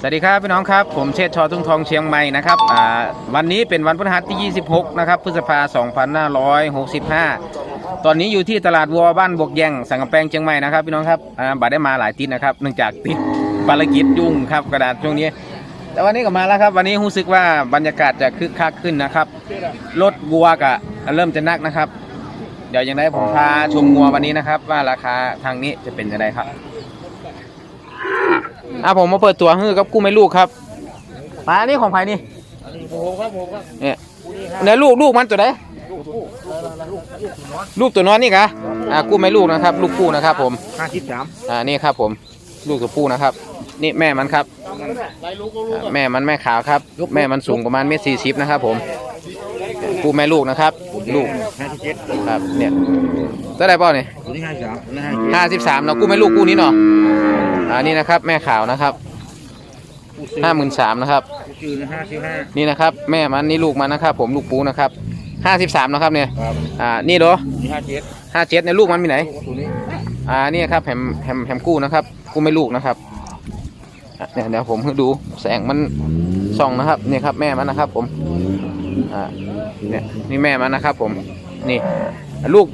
สวัสดีครับพี่น้องครับ ผมเชษฐ์ชอทุ่งทองเชียงใหม่นะครับวันนี้เป็นวันพฤหัสที่ 26 นะครับพฤษภา 2565 ตอนนี้อยู่ที่ตลาดวัวบ้านบวกแยงสังกะแปงเชียงใหม่นะครับพี่น้องครับอ่าบัตรได้มาหลายติดนะครับเนื่องจากติดภารกิจยุ่งครับกระดาษช่วงนี้แต่วันนี้ก็มาแล้วครับ วันนี้รู้สึกว่าบรรยากาศจะคึกคักขึ้นนะครับรถวัวก็เริ่มจะนักนะครับ เดี๋ยวยังไงผมพาชมงัววันนี้นะครับ ว่าราคาทางนี้จะเป็นยังไงครับ อะผมมาเปิดตัวฮือกับกู้ไม่ลูกครับมาอันนี้ของใครนี่เนี่ยเนี่ยลูกลูกมันตัวไหนลูกตัวน้อยนี่กะอ่ากู้ไม่ลูกนะครับ ลูกกู้นะครับ ผมห้าสิบสามอ่านี่ครับ ผม ลูกตัวผู้นะครับ นี่แม่มันครับอ่าแม่มันแม่ขาวครับ แม่มันสูงประมาณเมตรสี่สิบนะครับ ผมกู้แม่ลูกนะครับ ลูกห้าสิบเจ็ดครับเนี่ยเท่าไหร่เปล่าเนี่ยตัวนี้ห้าสิบสามตัวนี้ห้าสิบห้าสิบสามเนาะกู้แม่ลูกกู้นี้เนาะ อ่านี่นะครับแม่ขาวนะครับห้าหมื่นสามนะครับชื่อนะห้าสิบห้านี่นะครับ แม่มันนี่ลูกมันนะครับ ผมลูกปูนะครับห้าสิบสามนะครับเนี่ย ครับอ่า นี่เด้อนี่ห้าเจ็ดห้าเจ็ดเนี่ยลูกมันมีไหน ตัวนี้อ่า นี่ครับแฮมแฮมแฮมกู้นะครับ กู้ไม่ลูกนะครับอะเนี่ยเดี๋ยวผมให้ดูแสงมันส่องนะครับนี่ครับแม่มันนะครับ ผม อ่า เนี่ยนี่แม่มันนะครับ ผม นี่ ลูก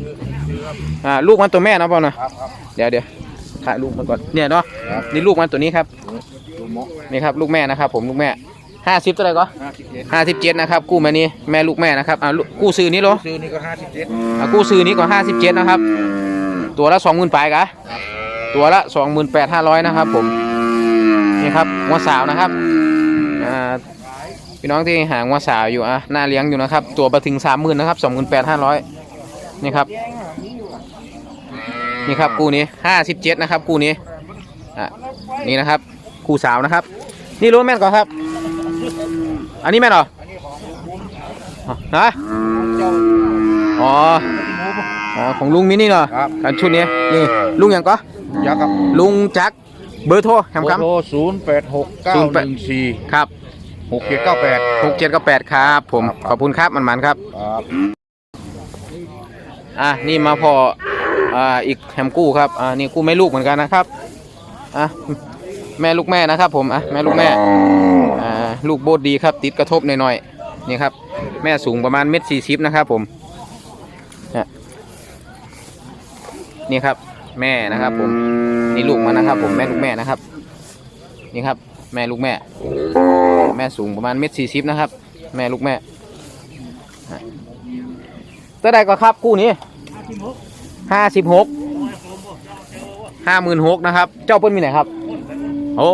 อ่า ลูกมันตัวแม่นะเปล่านะ ครับครับเดี๋ยวเดี๋ยว ถ่ายลูกมันก่อนเนี่ยเนาะครับนี่ลูกมันตัวนี้ครับตัวหมอนี่ครับลูกแม่นะครับ ผมลูกแม่ห้าสิบตัวไหรก็ห้าสิบเจ็ดห้าสิบเจ็ดนะครับ กู้มานี่แม่ลูกแม่นะครับอ่าลูกกู้ซื้อนี้เหรอชื่อนี่ก็ห้าสิบเจ็ดอ่ากู้ซื้อนี้ก็ห้าสิบเจ็ดนะครับ ตัวละสองหมื่นปลายกะตัวละสองหมื่นแปดห้าร้อยนะครับ ผมนี่ครับงัวสาวนะครับอ่าพี่น้องที่หางัวสาวอยู่อะหน้าเลี้ยงอยู่นะครับ ตัวประถึงสามหมื่นนะครับสองหมื่นแปดห้าร้อยนี่ครับ นี่ครับกู้นี้ห้าสิบเจ็ดนะครับกู้นี้อะนี่นะครับกู้สาวนะครับ นี่รู้แม่นก่อนครับ อันนี้แม่นเหรออ๋อฮะอ๋ออ๋อของลุงมินี่เนาะครับอันชุดนี้นี่ลุงหยังก็ยักษ์ครับลุงจักรเบอร์โทรแฮมครับ โทรศูนย์แปดหกเก้าหนึ่งสี่ครับหกเจ็ดเก้าแปด หกเจ็ดกับแปดครับผม ครับ ขอบคุณครับมันมันๆครับครับอะนี่มาพอ อ่าอีกแฮมกู้ครับอ่านี่กู้แม่ลูกเหมือนกันนะครับอะแม่ลูกแม่นะครับ ผมอะแม่ลูกแม่อ่าลูกโบดดีครับ ติดกระทบหน่อยๆนี่ครับ แม่สูงประมาณเม็ดสี่สิบนะครับ ผมนี่ยนี่ครับ แม่นะครับ ผมนี่ลูกมันนะครับ ผมแม่ลูกแม่นะครับ นี่ครับ แม่ลูกแม่ แม่สูงประมาณเม็ดสี่สิบนะครับ แม่ลูกแม่เท่าไหร่ก็ครับคู่นี้ ห้าสิบหกห้าหมื่นหกนะครับ เจ้าเปิ้ลมีไหนครับ โอ้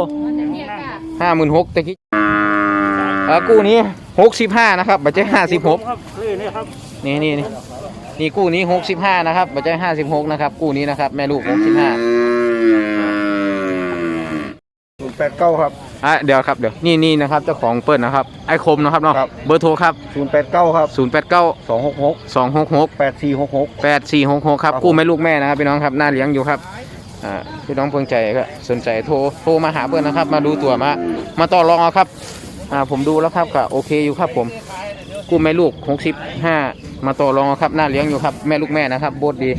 ห้าหมื่นหกตะกี้เออกู้นี้หกสิบห้านะครับบัจเจห้าสิบหกนี่นี่นี่นี่กู้นี้หกสิบห้านะครับบัจเจห้าสิบหกนะครับ กู้นี้นะครับ แม่ลูกหกสิบห้าแปดเก้าครับ อะเดี๋ยวครับเดี๋ยวนี่นี่นะครับเจ้าของเปิ้ลนะครับไอคมนะครับเนาะครับ เบอร์โทรครับ ศูนย์แปดเก้าครับศูนย์แปดเก้าสองหกหกสองหกหกแปดสี่หกหกแปดสี่หกหกครับครับ กู้แม่ลูกแม่นะครับพี่น้องครับหน้าเลี้ยงอยู่ครับอ่าพี่น้องเพิ่งใจก็สนใจโทรโทรมาหาเพื่อนนะครับ มาดูตัวมามาต่อรองเอาครับอ่าผมดูแล้วครับก็โอเคอยู่ครับผม กู้แม่ลูกหกสิบห้ามาต่อรองเอาครับหน้าเลี้ยงอยู่ครับแม่ลูกแม่นะครับโบดดี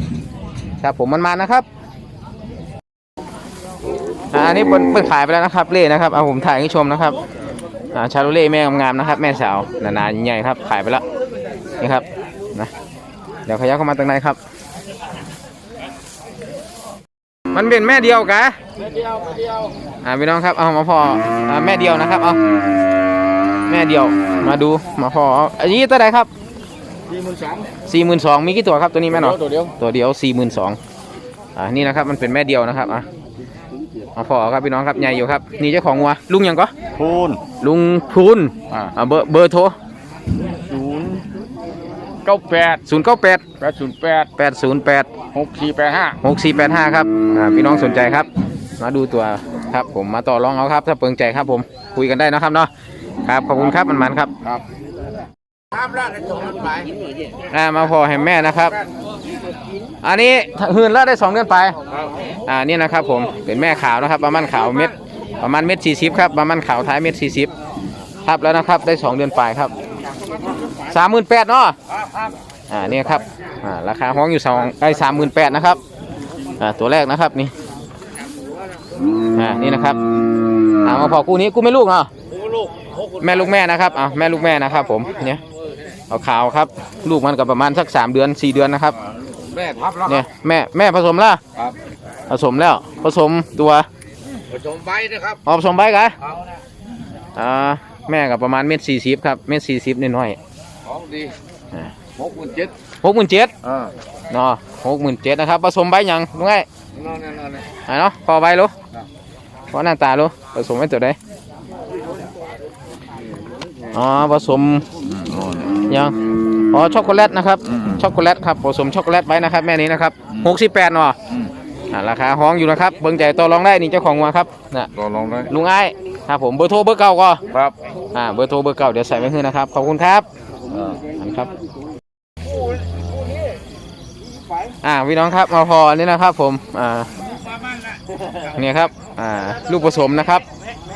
ครับผมมันมานะครับ อ่าอันนี้เปิดเปิดขายไปแล้วนะครับเล่นะครับเอาผมถ่ายให้ชมนะครับอ่าชาโลเล่แม่งามๆนะครับ แม่สาวหนาๆใหญ่ๆครับขายไปแล้วนี่ครับนะเดี๋ยวขยับเข้ามาตรงไหนครับ มันเป็นแม่เดียวกะแม่เดียวแม่เดียวอ่าพี่น้องครับเอามาพออ่าแม่เดียวนะครับเอาแม่เดียวมาดูมาพอเอาอันนี้ตัวไหนครับสี่หมื่นสามสี่หมื่นสองมีกี่ตัวครับตัวนี้แม่เนาะตัวเดียวตัวเดียวสี่หมื่นสองอ่านี่นะครับมันเป็นแม่เดียวนะครับอะ มาพอครับพี่น้องครับใหญ่อยู่ครับ นี่เจ้าของวัวลุงหยังก็คูณลุงพูนอ่าอ่าเบอร์เบอร์โทรศูนย์เก้าแปดศูนย์เก้าแปดแปดศูนย์แปดแปดศูนย์แปดหกสี่แปดห้าหกสี่แปดห้าครับอ่าพี่น้องสนใจครับ มาดูตัวครับผมมาต่อรองเอาครับ ถ้าเปิงใจครับผมคุยกันได้นะครับเนาะครับขอบคุณครับมันมันๆครับครับอ่ามาพอให้แม่นะครับ อันนี้หืนแล้วได้สองเดือนไป อ่านี่นะครับผมเป็นแม่ขาวนะครับประมาณขาวเม็ดประมาณเม็ดสี่สิบครับประมาณขาวท้ายเม็ดสี่สิบทับแล้วนะครับได้สองเดือนปลายครับสามหมื่นแปดเนาะอ่านี่ครับอ่าราคาห้องอยู่สองไอ้สามหมื่นแปดนะครับอ่าตัวแรกนะครับนี่อ่านี่นะครับอ่ามาพอคู่นี้กูไม่ลูกเนาะลูกแม่ลูกแม่นะครับอ่าแม่ลูกแม่นะครับ ผมเนี่ยเอาขาวครับ ลูกมันก็ประมาณสักสามเดือนสี่เดือนนะครับ แม่ทับแล้วเนี่ยแม่แม่ผสมแล้วครับผสมแล้ว ผสมตัวผสมใบนะครับอผสมใบกันครับอ่าแม่ก็ประมาณเม็ดสี่สิบครับเม็ดสี่สิบนิดหน่อยของดีอ่าหกหมื่นเจ็ดหกหมื่นเจ็ดอ่าเนาะหกหมื่นเจ็ดนะครับผสมใบหยังลุงไงนั่นนั่นนั่นอ่าเนาะพอใบรู้ครับ พอหน้าตารู้ผสมไว้ตัวใดอ๋อผสมยังอ๋อช็อกโกแลตนะครับ ช็อกโกแลตครับผสมช็อกโกแลตไว้นะครับ แม่นี้นะครับหกสิบแปดเนาะอ่าราคาห้องอยู่นะครับเบิ่งใจต่อรองได้นี่เจ้าของวัวครับนะต่อรองได้ลุงไอ้ายครับผมเบอร์โทรเบอร์เก่าก็ครับอ่าเบอร์โทรเบอร์เก่าเดี๋ยวใส่ไว้ให้นะครับขอบคุณครับอ่าอันครับอ่าพี่น้องครับมาพอนี่นะครับ ผมอ่าเนี่ยครับอ่าลูกผสมนะครับ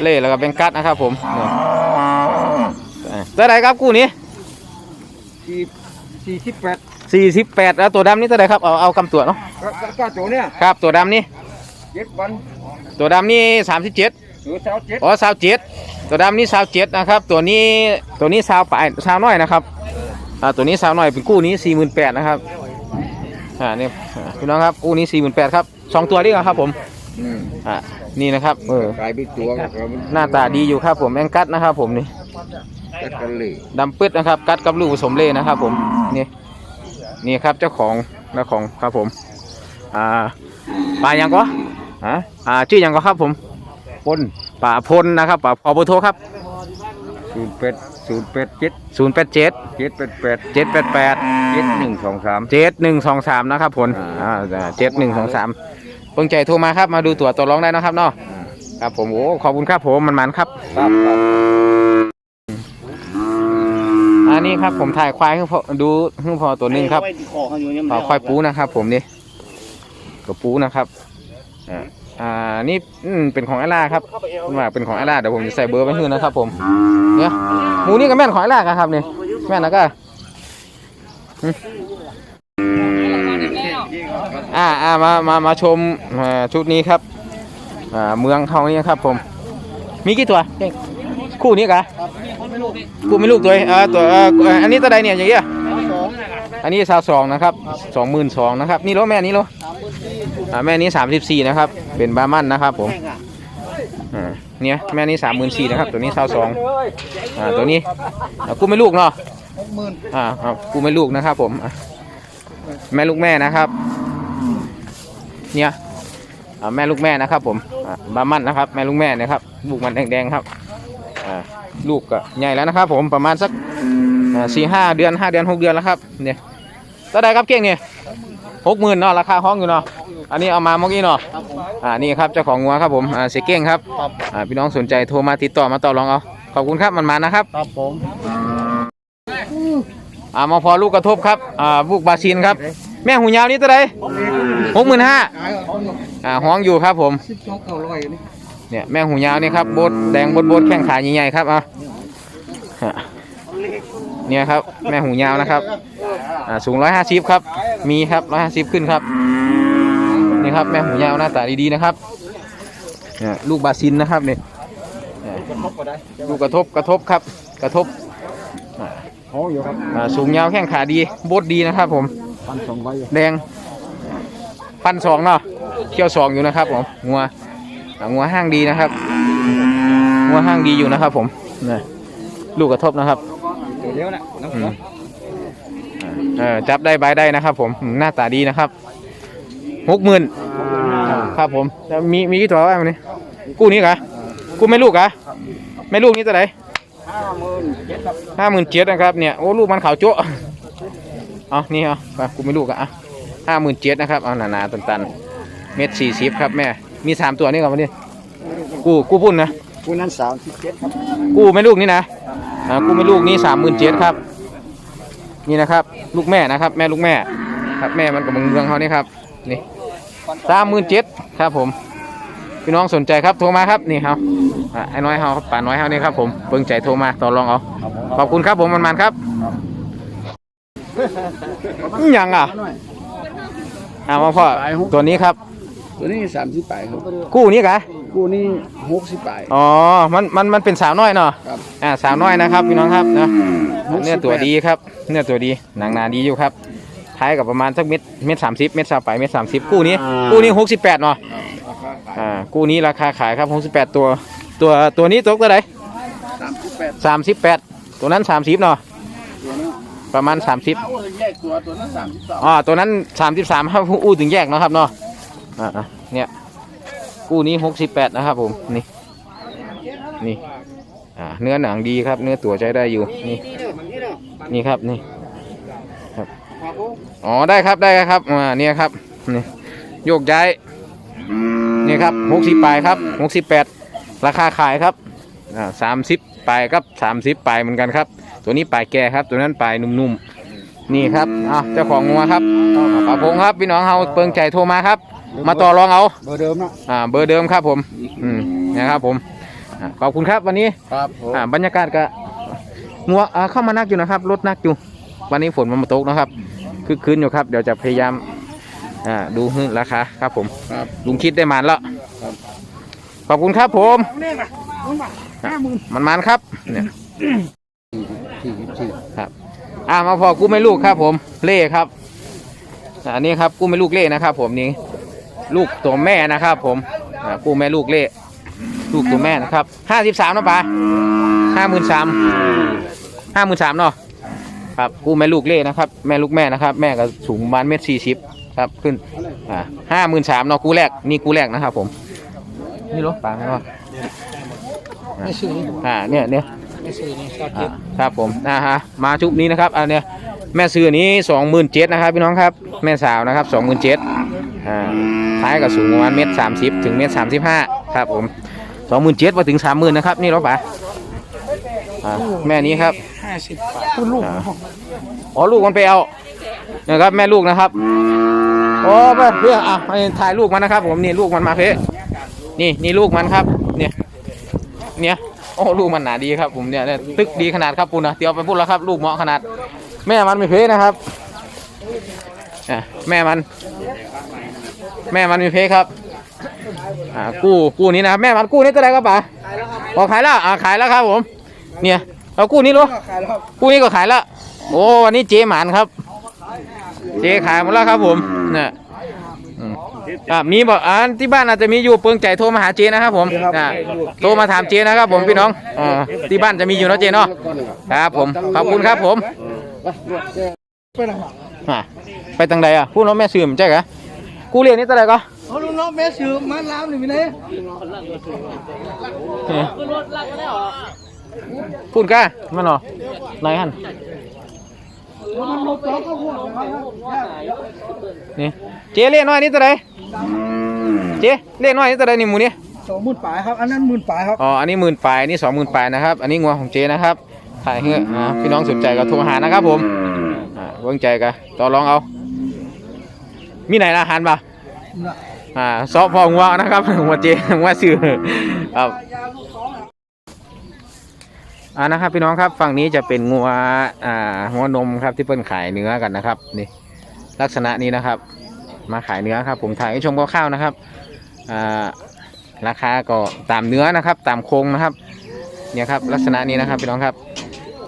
เล่แล้วก็เป็นกัดนะครับ ผมเนี่ยอ่าตัวใดครับกู้นี้สี่สี่สิบแปด สี่สิบแปดแล้วตัวดำนี่ตัวใดครับเอาเอากำตัวเนาะก็ก็โจเนี่ยครับตัวดำนี่เจ็ดวันตัวดำนี่สามสิบเจ็ดหรือเช้าเจ็ดอ๋อสาวเจ็ดตัวดำนี่สาวเจ็ดนะครับ ตัวนี้ตัวนี้สาวปลายสาวน้อยนะครับอ่าตัวนี้สาวน้อยเป็นกู้นี้สี่หมื่นแปดนะครับอ่านี่อ่าพี่น้องครับกู้นี้สี่หมื่นแปดครับสองตัวนี่ครับผมอืมอ่านี่นะครับเออกลายเป็นตัวครับหน้าตาดีอยู่ครับผมแองกัดนะครับผมนี่กัดกันเลย ดำปึ๊ดนะครับ กัดกับลูกผสมเล่นะครับผมนี่ นี่ครับเจ้าของเจ้าของครับผม อ่าปลายังก็ฮะอ่าชื่อยังก็ครับผมปนป่าพลนะครับป่าพอเบอร์โทรครับศูนย์เป็ดศูนย์เป็ดเจ็ดศูนย์แปดเจ็ดเจ็ดเป็ดแปดเจ็ดแปดแปดเจ็ดหนึ่งสองสามเจ็ดหนึ่งสองสามนะครับผลอ่าอ่าเจ็ดหนึ่งสองสามเพิ่งใจโทรมาครับมาดูตัวตัวร้องได้นะครับเนาะครับผมโอ้ขอบคุณครับผมมันมันๆครับครับครับอั นนี้ครับผมถ่ายควายให้พอดูให้พอตัวหนึงครับไว้ที่คอเขาอยู่เนี่ยขอควายปูนะครับ ผมนี่กับปูนะครับอ่าอ่านี่อืมเป็นของไอล่าครับคุณว่าเป็นของไอล่าเดี๋ยวผมจะใส่เบอร์ไว้ให้นะครับ ผมเนี่ยหมูนี่ก็แม่นของไอล่าครับนี่แม่นนะก็อืมอ่าอ่ามามามาชมอ่าชุดนี้ครับอ่าเมืองเขานี่ครับ ผม มีกี่ตัวเก่ง คู่นี้กะคู่ไม่ลูกตัวองเออตัวอ่าอันนี้ตัวใดเนี่ยอย่างเงี้ยอันนี้สาวสองนะครับสองหมื่นสองนะครับ นี่รถแม่นี้รถอ่าแม่นี้สามสิบสี่นะครับ เป็นบามันนะครับผมเนี่ยแม่นี้สามหมื่นสี่นะครับ ตัวนี้สาวสองอ่าตัวนี้กูไม่ลูกเนาะอ่ากูไม่ลูกนะครับผมแม่ลูกแม่นะครับ เนี่ยแม่ลูกแม่นะครับ ผมบามันนะครับ แม่ลูกแม่นะครับ ลูกมันแดงๆครับ ลูกก็ใหญ่แล้วนะครับ ผมประมาณสักอ่าสี่ห้าเดือนห้าเดือนหกเดือนแล้วครับเนี่ยตัวใดครับเก่งเนี่ยหกหมื่นเนาะราคาห้องอยู่เนาะอันนี้เอามาเมื่อกี้เนาะอ่านี่ครับเจ้าของงัวครับผมอ่าเสียเก่งครับอ่าพี่น้องสนใจโทรมาติดต่อมาต่อรองเอาขอบคุณครับมันมานะครับครับผมอ่ามาพอลูกกระทบครับอ่าลูกบาซินครับ แม่หูยาวนี่ตัวใดหกหมื่นห้าอ่าห้องอยู่ครับผมสิบสอง เนี่ยแม่หูยาวนี่ครับโบดแดงโบดโบดแข้งขาใหญ่ๆครับอะเนี่ยครับแม่หูยาวนะครับอ่าสูงร้อยห้าสิบครับ มีครับร้อยห้าสิบขึ้นครับนี่ครับแม่หูยาวหน้าตาดีๆนะครับเนี่ยลูกบาซินนะครับเนี่ยลูกกระทบกระทบครับกระทบสูงยาวแข้งขาดีโบดดีนะครับ ผมแดงพันสองเนาะเขี้ยวสองอยู่นะครับผมงัว งัวห้างดีนะครับงัวห้างดีอยู่นะครับ ผมนี่ลูกกระทบนะครับตัวเดียวนะน้ำอืเสืมอเออจับได้ใบได้นะครับผมอืมหน้าตาดีนะครับหกหมื่นครับผมแล้วมีมีกี่ตัววะวันนี้กู้นี้กะกู้ไม่ลูกกะไม่ลูกนี้ตัวไหนห้าหมื่นเจ็ดครับห้าหมื่นเจ็ดนะครับเนี่ยโอ้ลูกมันขาวโจ๊ะเอานี่เอาไปกูไม่ลูกอะอะห้าหมื่นเจ็ดนะครับเอาหนาๆตันๆเม็ดสี่สิบครับแม่ มีสามตัวนี่ก่อนวันนี้ กู้กู้พุ่นนะคุณนั้นสามสิบเจ็ดครับกู้ไม่ลูกนี่นะอ่ากู้ไม่ลูกนี่สามหมื่นเจ็ดครับ นี่นะครับ ลูกแม่นะครับ แม่ลูกแม่ ครับแม่มันกับเมืองเมืองเขานี่ครับ นี่สามหมื่นเจ็ดครับผม พี่น้องสนใจครับโทรมาครับนี่ครับอ่าไอ้น้อยเฮาครับป่าน้อยเฮานี่ครับผมเบิ่งใจโทรมาต่อรองเอา ขอบคุณครับผมมันมันๆครับอิหยังอะอ่ามาพ่อตัวนี้ครับ ตัวนี้สามสิบปลายครับกู้นี้กะกูนี่หกสิบปลาย อ๋อ มันมันมันเป็นสาวน้อยเนาะครับอ่าสาวน้อยนะครับพี่น้องครับนะหกสิบแปดเนื้อตัวดีครับ เนื้อตัวดีหนังหนาดีอยู่ครับท้ายกับประมาณสักเม็ดเม็ดสามสิบเม็ดสามไปเม็ดสามสิบกู้นี้กู้นี้หกสิบแปดเนาะราคาขายอ่ากู้นี้ราคาขายครับหกสิบแปดตัวตัวตัวนี้ตกเท่าไหร่สามสิบแปดสามสิบแปดตัวนั้นสามสิบเนาะตัวนั้นประมาณสามสิบถ้าอ้วนแยกตัวตัวนั้นสามสิบสองอ๋อตัวนั้นสามสิบสามครับอู้ถึงแยกเนาะครับเนาะ อ่าเนี่ย กู้นี้หกสิบแปดนะครับผม นี่ นี่ อ่า เนื้อหนังดีครับ เนื้อตัวใช้ได้อยู่ นี่ นี่ครับ นี่ ครับ อ๋อ ได้ครับ ได้ครับ อ่า เนี่ยครับ นี่ โยกย้าย นี่ครับหกสิบปลายครับหกสิบแปด ราคาขายครับ อ่าสามสิบปลายครับสามสิบปลายเหมือนกันครับ ตัวนี้ปลายแก่ครับ ตัวนั้นปลายนุ่มๆนี่ครับอะเจ้าของงัวครับปะพงครับ พี่น้องเฮาเปิงใจโทรมาครับ มาต่อรองเอา เบอร์เดิมนะอ่าเบอร์เดิมครับผม อืมนะครับผมอะขอบคุณครับวันนี้ครับผมอ่าบรรยากาศก็งัวอ่าเข้ามานักอยู่นะครับรถนักอยู่ วันนี้ฝนมันมาตกนะครับคือคืนอยู่ครับ เดี๋ยวจะพยายามอ่าดูให้ราคาครับผม ครับลุงคิดได้มานแล้วครับขอบคุณครับผมมันมันๆครับเนี่ยสี่สิบสี่ครับ อ่ามาพอกูไม่ลูกครับผมเล่ครับอ่าอันนี้ครับกูไม่ลูกเล่นะครับ ผมนี่ ลูกตัวแม่นะครับ ผมอ่ากูแม่ลูกเล่ลูกตัวแม่นะครับห้าสิบสามนะปะห้าหมื่นสามห้าหมื่นสามเนาะครับกูแม่ลูกเล่นะครับ แม่ลูกแม่นะครับ แม่ก็สูงประมาณเมตรสี่สิบครับขึ้นอ่าห้าหมื่นสามเนาะกูแรกนี่กูแรกนะครับ ผมนี่รถปลาไหมวะอ่าเนี่ยเนี่ยอ่าครับผมนะฮะมาชุบนี้นะครับอันเนี้ยแม่ซื้อนี้สองหมื่นเจ็ดนะครับพี่น้องครับ แม่สาวนะครับสองหมื่นเจ็ดอ่า ท้ายก็สูงประมาณเมตรสามสิบถึงเมตรสามสิบห้าครับผมสองหมื่นเจ็ดมาถึงสามหมื่นนะครับ นี่รถป๋าอ่าแม่นี้ครับห้าสิบคุณลูกอ่าอ๋อลูกมันไปเอานะครับแม่ลูกนะครับโอ้เพื่อนเพื่อนอะให้ถ่ายลูกมันนะครับ ผมนี่ลูกมันมาเพะนี่นี่ลูกมันครับ เนี่ย เนี่ยโอ้ลูกมันหนาดีครับ ผมเนี่ยเนี่ยตึกดีขนาดครับปูนะเตียวไปพูดแล้วครับ ลูกเหมาะขนาด แม่มันไม่เพนะครับอะแม่มัน แม่มันมีเพครับอ่ากู้กู้นี้นะครับแม่มันกู้นี้เท่าไหร่ครับป๋าพอขายแล้วอ่าขายแล้วครับผม เนี่ยเรากู้นี้รู้ขายแล้วครับกู้นี้ก็ขายแล้วโอ้วันนี้เจ๊หมานครับ เจ๊ขายหมดแล้วครับผมเนี่ยอืมอ่ามีบอกอ่าที่บ้านอาจจะมีอยู่เปิงใจโทรมาหาเจ๊นะครับผมอ่าโทรมาถามเจ๊นะครับผมพี่น้องอ่าที่บ้านจะมีอยู่เนาะเจ๊เนาะครับผมขอบคุณครับผมไปไหนอะไปทางใดอะพูดน้องแม่ซื้อมันใช่เหรอ กูเรียนนี่เท่าไหร่ก็เขาลูกน้องแม่ซื้อมาล้ามหรือไม่ได้เออพูดก้ามันเหรอไหนฮันมันลบล้อก็ห่วงนะครับนี่เจ๊เล่นน้อยนี่เท่าไหร่เจ๊เล่นน้อยนี่เท่าไหร่นี่หมูนี่สองหมื่นปลายครับ อันนั้นหมื่นปลายครับ อ๋อ อันนี้หมื่นปลายอันนี้สองหมื่นปลายนะครับ อันนี้งัวของเจ๊นะครับถ่ายเฮ้ออ่าพี่น้องสนใจก็โทรหานะครับผมอ่าเบิ่งใจกันต่อรองเอา มีไหนอาหารปะอ่าซอฟพองัวนะครับหัวเจ๊หัวซื้อครับอ่านะครับพี่น้องครับฝั่งนี้จะเป็นงัวอ่าหัวนมครับที่เพิ่นขายเนื้อกันนะครับนี่ลักษณะนี้นะครับ มาขายเนื้อครับ ผมถ่ายให้ชมคร่าวๆนะครับอ่าราคาก็ตามเนื้อนะครับ ตามโครงนะครับ เนี่ยครับลักษณะนี้นะครับพี่น้องครับ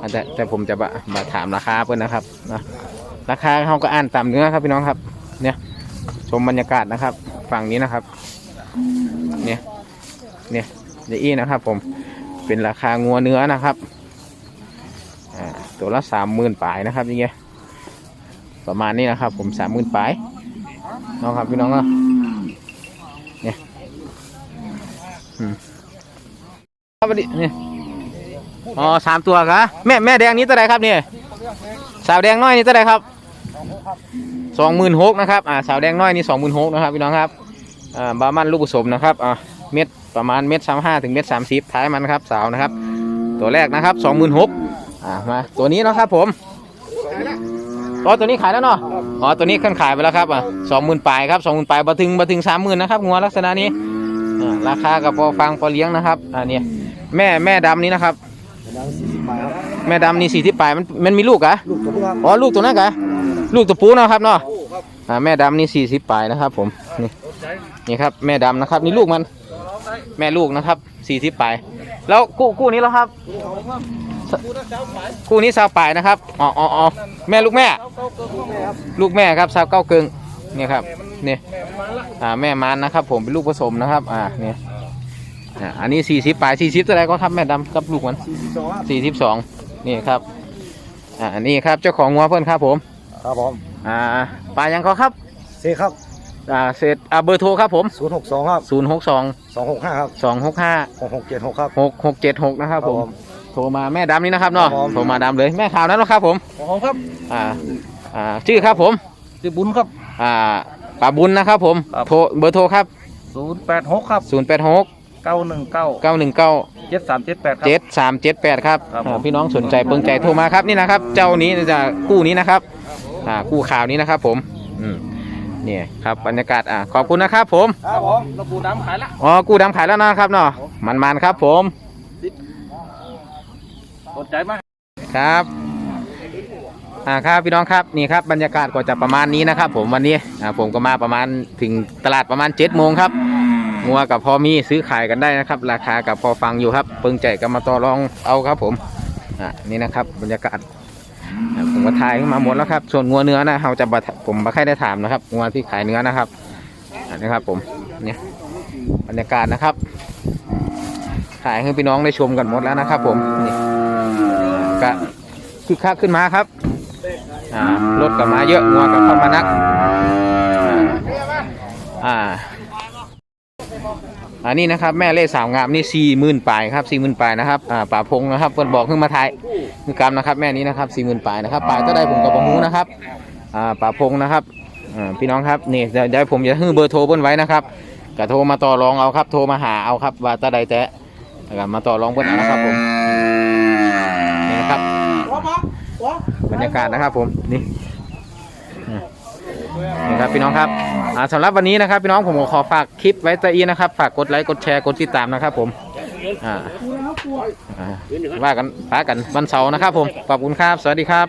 อาแต่แต่ผมจะมามาถามราคาเพิ่นนะครับนะราคาเขาก็อ่านตามเนื้อครับพี่น้องครับ เนี่ยชมบรรยากาศนะครับ ฝั่งนี้นะครับ เนี่ยเนี่ยเดี๋ยวอี้นะครับ ผมเป็นราคางัวเนื้อนะครับอ่าตัวละสามหมื่นปลายนะครับอย่างเงี้ยประมาณนี้นะครับ ผมสามหมื่นปลายน้องครับพี่น้องเนาะเนี่ยครับสวัสดีเนี่ยอ๋อสามตัวครับแม่แม่แดงนี้เท่าไหรครับเนี่ยสาวแดงน้อยนี่เท่าไหรครับ สองหมื่นหกนะครับอ่าสาวแดงน้อยนี่สองหมื่นหกนะครับพี่น้องครับอ่าบามันลูกผสมนะครับอ่าเม็ดประมาณเม็ดสามห้าถึงเม็ดสามสิบท้ายมันครับสาวนะครับ ตัวแรกนะครับสองหมื่นหกอ่ามาตัวนี้เนาะครับผมอ๋อตัวนี้ขายแล้วเนาะอ๋อตัวนี้ขึ้นขายไปแล้วครับอะสองหมื่นปลายครับสองหมื่นปลายมาถึงมาถึงสามหมื่นนะครับงัวลักษณะนี้อ่าราคากับพอฟังพอเลี้ยงนะครับอ่าเนี่ยแม่แม่ดำนี้นะครับแม่ดำนี่สี่ที่ปลายมันมันมีลูกเหรอะลูกตัวครับอ๋อลูกตัวนั้นเหรอ ลูกตัวปูเนาะครับเนาะอ่าแม่ดำนี่สี่สิบปลายนะครับ ผมนี่นี่ครับแม่ดำนะครับ นี่ลูกมัน แม่ลูกนะครับสี่สิบปลายแล้วกู้กู้นี้แล้วครับคู่นี้สาวปลายนะครับอ๋ออ๋ออ๋อแม่ลูกแม่ ลูกแม่ครับสาวเก้าเกิงเนี่ยครับเนี่ยอ่าแม่มันนะครับ ผมเป็นลูกผสมนะครับ อ่าเนี่ยอ่าอันนี้สี่สิบปลายสี่สิบอะไรก็ครับแม่ดำกับลูกมันสี่สิบสองนี่ครับอ่าอันนี้ครับเจ้าของงัวเพื่อนครับผม ครับผมอ่าปลายังเขาครับเซครับอ่าเศษอ่าเบอร์โทรครับผม ศูนย์หกสองครับศูนย์หกสองสองหกห้าครับสองหกห้าหกหกเจ็ดหกครับหกหกเจ็ดหกนะครับผม ครับผมโทรมาแม่ดำนี่นะครับเนาะ ครับผม โทรมาดำเลยแม่ข่าวนั้นนะครับผม ของครับอ่า อ่า ชื่อครับผม ชื่อบุญครับ อ่าป่าบุญนะครับผม ครับ โทรเบอร์โทรครับศูนย์แปดหกครับ 0 8 6เก้าหนึ่งเก้า9 1 9เจ็ดสามเจ็ดแปดครับ7 3 7 8ครับครับผม อ่าพี่น้องสนใจเปิงใจโทรมาครับนี่นะครับ เจ้านี้จะกู้นี้นะครับ อ่ากู้ข่าวนี้นะครับ ผมอืมนี่ครับบรรยากาศอ่าขอบคุณนะครับผมครับผมระบูน้ำขายละอ๋อกู้ดำขายแล้วนะครับเนาะมันๆครับผมสนใจมาก ครับอ่าครับพี่น้องครับนี่ครับบรรยากาศก็จะประมาณนี้นะครับ ผมวันนี้อ่าผมก็มาประมาณถึงตลาดประมาณ7จ็ดโมงครับงัวกับพอมีซื้อขายกันได้นะครับ ราคากับพอฟังอยู่ครับเปิงใจก็มาต่อรองเอาครับ ผมอ่านี่นะครับบรรยากาศอ่าผม ก็ถ่ายขึ้นมาหมดแล้วครับ ส่วนงัวเนื้อนะเราจะผมไม่ค่ได้ถามนะครับงัวที่ขายเนื้อนะครับอ่านะครับผมเนี่ยบรรยากาศนะครับขายให้พี่น้องได้ชมกันหมดแล้วนะครับ ผมนี่ก็คึกคักขึ้นมาครับรถกับมาเยอะงัวกับเข้ามานักอ่าอันนี้นะครับแม่เล่สาวงามนี่สี่หมื่นปลายครับสี่หมื่นปลายนะครับอ่าป่าพงนะครับเพิ่นบอกขึ้นมาไทย คือกรรมนะครับแม่นี้นะครับสี่หมื่นปลายนะครับปลายก็ได้ผมกับปะฮูนะครับอ่าป่าพงนะครับอ่าพี่น้องครับนี่เดี๋ยวผมจะให้เบอร์โทรเพิ่นไว้นะครับก็โทรมาต่อรองเอาครับโทรมาหาเอาครับว่าตาใดแต่แล้วก็มาต่อรองเพิ่นเอานะครับผมนี่นะครับบรรยากาศนะครับผมนี่นี่ครับพี่น้องครับอ่าสำหรับวันนี้นะครับ พี่น้องผมขอฝากคลิปไว้ตะอีนะครับ ฝากกดไลค์กดแชร์กดติดตามนะครับผม ว่ากันปากันวันเสาร์นะครับผม ขอบคุณครับ สวัสดีครับ